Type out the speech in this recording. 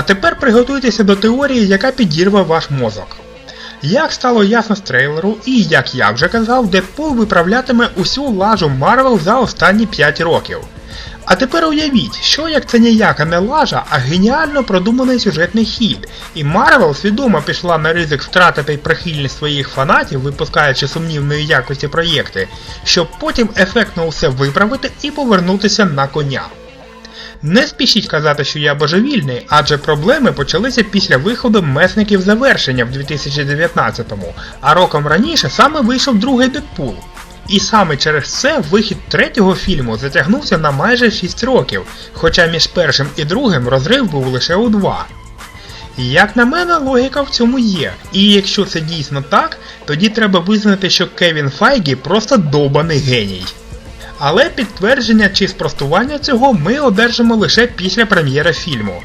А тепер приготуйтеся до теорії, яка підірве ваш мозок. Як стало ясно з трейлеру, і як я вже казав, Дедпул виправлятиме усю лажу Марвел за останні 5 років. А тепер уявіть, що як це ніяка не лажа, а геніально продуманий сюжетний хід, і Марвел свідомо пішла на ризик втратити прихильність своїх фанатів, випускаючи сумнівної якості проєкти, щоб потім ефектно усе виправити і повернутися на коня. Не спішіть казати, що я божевільний, адже проблеми почалися після виходу месників завершення в 2019-му, а роком раніше саме вийшов другий Дедпул. І саме через це вихід третього фільму затягнувся на майже 6 років, хоча між першим і другим розрив був лише у 2. Як на мене, логіка в цьому є. І якщо це дійсно так, тоді треба визнати, що Кевін Файгі просто довбаний геній. Але підтвердження чи спростування цього ми одержимо лише після прем'єри фільму.